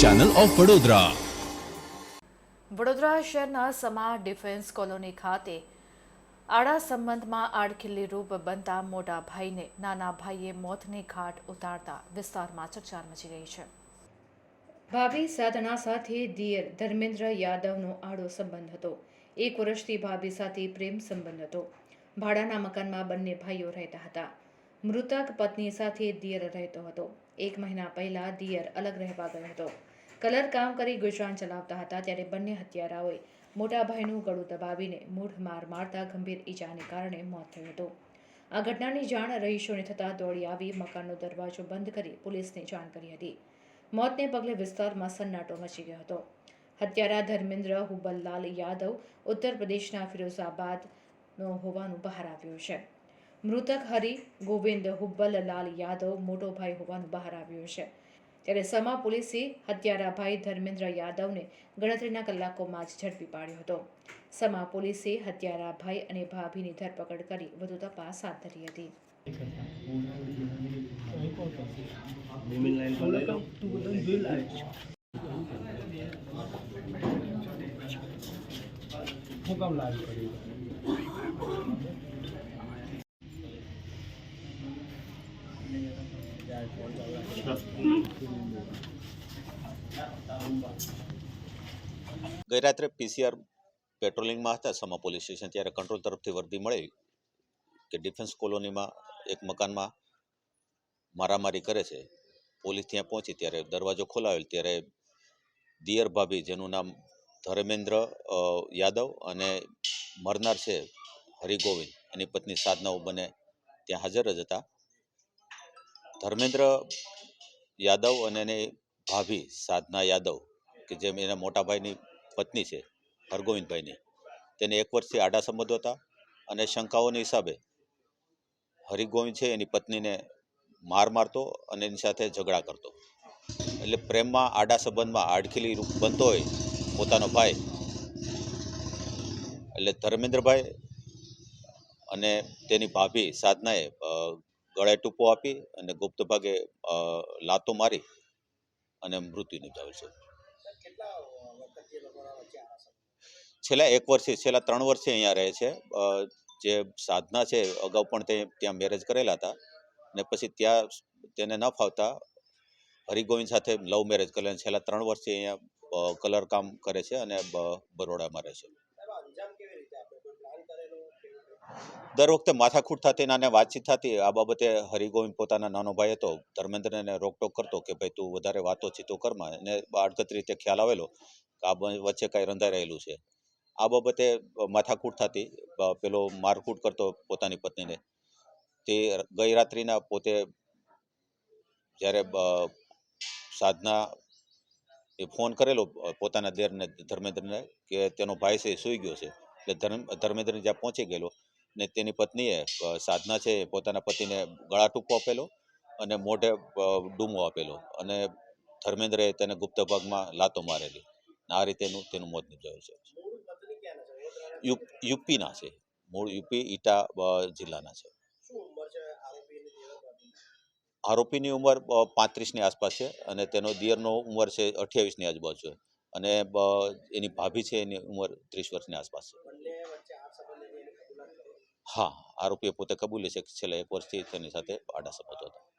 Channel of Vadodara Vadodara શહેરના સમા defence colony ખાતે આડા સંબંધમાં આડખીલી રૂપ બનતા મોટા ભાઈને નાના ભાઈએ મોતની ઘાટ ઉતારતા વિસ્તારમાં ચકચાર મચી ગઈ છે. ભાભી સાધના સાથે દિયર ધર્મેન્દ્ર યાદવનો આડો સંબંધ હતો. એક વર્ષથી ભાભી સાથે પ્રેમ સંબંધ હતો. ભાડાના મકાનમાં બંને ભાઈઓ રહેતા હતા. મૃતક પત્ની સાથે દિયર રહેતો હતો. એક મહિના પહેલા દિયર અલગ રહેવા ગયો હતો. કલર કામ કરી ગુજરાન ચલાવતા હતા ત્યારે બંને હત્યારાઓએ મોટા ભાઈનું ગળું દબાવીને મૂઢ માર મારતા ગંભીર ઈજાને કારણે મોત થયું હતું. આ ઘટનાની જાણ રહીશોને થતાં દોડી આવી મકાનનો દરવાજો બંધ કરી પોલીસને જાણ કરી હતી. મોતને પગલે વિસ્તારમાં સન્નાટો મચી ગયો હતો. હત્યારા ધર્મેન્દ્ર હુબલલાલ યાદવ ઉત્તર પ્રદેશના ફિરોઝાબાદનો હોવાનું બહાર આવ્યું છે. મૃતક હરિ ગોવિંદ હુબ્બલલાલ યાદવ મોટો ભાઈ હોવાનું બહાર આવ્યું છે. ત્યારે સમા પોલીસે હત્યારા ભાઈ ધર્મેન્દ્ર યાદવને ગણતરીના કલાકોમાં જ ઝડપી પાડ્યો હતો. સમા પોલીસે હત્યારા ભાઈ અને ભાભીની ધરપકડ કરી વધુ તપાસ હાથ ધરી હતી. હું કામ લાવી પડી ગઈ રાત્રે પીસીઆર પેટ્રોલિંગમાં હતા સમા પોલીસ સ્ટેશન, ત્યારે કંટ્રોલ તરફથી વર્દી મળી કે ડિફેન્સ કોલોનીમાં એક મકાનમાં મારામારી કરે છે. પોલીસ ત્યાં પહોંચી ત્યારે દરવાજો ખોલાવેલ ત્યારે દિયર ભાભી, જેનું નામ ધર્મેન્દ્ર યાદવ અને મરનાર છે હરિગોવિંદ, એની પત્ની સાધનાઓ બને ત્યાં હાજર જ હતા. ધર્મેન્દ્ર યાદવ અને એની ભાભી સાધના યાદવ, કે જેમ એના મોટાભાઈની પત્ની છે, હરગોવિંદભાઈની, તેને એક વર્ષથી આડા સંબંધો હતા અને શંકાઓના હિસાબે હરિગોવિંદ છે એની પત્નીને માર મારતો અને એની સાથે ઝઘડા કરતો. એટલે પ્રેમમાં આડા સંબંધમાં આડખીલી રૂપ બનતો હોય પોતાનો ભાઈ. એટલે ધર્મેન્દ્રભાઈ અને તેની ભાભી સાધનાએ ગળે ટૂંપો આપી અને ગુપ્ત ભાગે લાતો મારી અને મૃત્યુ નિપજાવે છે. છેલ્લા એક વર્ષથી છેલ્લા ત્રણ વર્ષથી અહીંયા રહે છે. જે સાધના છે, અગાઉ પણ તે ત્યાં મેરેજ કરેલા હતા ને પછી ત્યાં તેને ન ફાવતા હરિગોવિંદ સાથે લવ મેરેજ કરેલા છેલ્લા ત્રણ વર્ષથી અહીંયા કલર કામ કરે છે અને બરોડામાં રહે છે. દર વખતે માથાકૂટ થતી અને વાતચીત થતી, આ બાબતે હરિગોવિંદ પોતાના નાનો ભાઈ હતો, ધર્મેન્દ્રને રોકટોક કરતો કે ભાઈ તું વધારે વાતો ચીતો કરમાં એને આડકત રીતે ખ્યાલ આવેલો કે આ વચ્ચે કાંઈ રંધાઈ રહેલું છે. આ બાબતે માથાકૂટ થતી પેલો મારકૂટ કરતો પોતાની પત્નીને. તે ગઈ રાત્રિના પોતે જ્યારે સાધના એ ફોન કરેલો પોતાના દેરને ધર્મેન્દ્રને કે તેનો ભાઈ છે સૂઈ ગયો છે. એટલે ધર્મ, ધર્મેન્દ્ર જ્યાં પહોંચી ગયેલો ને તેની પત્નીએ સાધના છે પોતાના પતિને ગળા ટૂંકો આપેલો અને મોઢે ડૂમો આપેલો અને ધર્મેન્દ્રએ તેને ગુપ્ત ભાગમાં લાતો મારેલી. આ રીતેનું તેનું મોત નિપજાયું છે. યુપીના છે. મૂળ યુપી ઈટા જિલ્લાના છે. આરોપીની ઉંમર પાંત્રીસની આસપાસ છે અને તેનો દિયરનો ઉંમર છે અઠ્યાવીસની આજુબાજુ છે અને એની ભાભી છે એની ઉંમર ત્રીસ વર્ષની આસપાસ છે. હા આરોપીએ પોતે કબૂલ્યું છે કે છેલ્લા એક વર્ષથી તેની સાથે આડા સંબંધો હતા.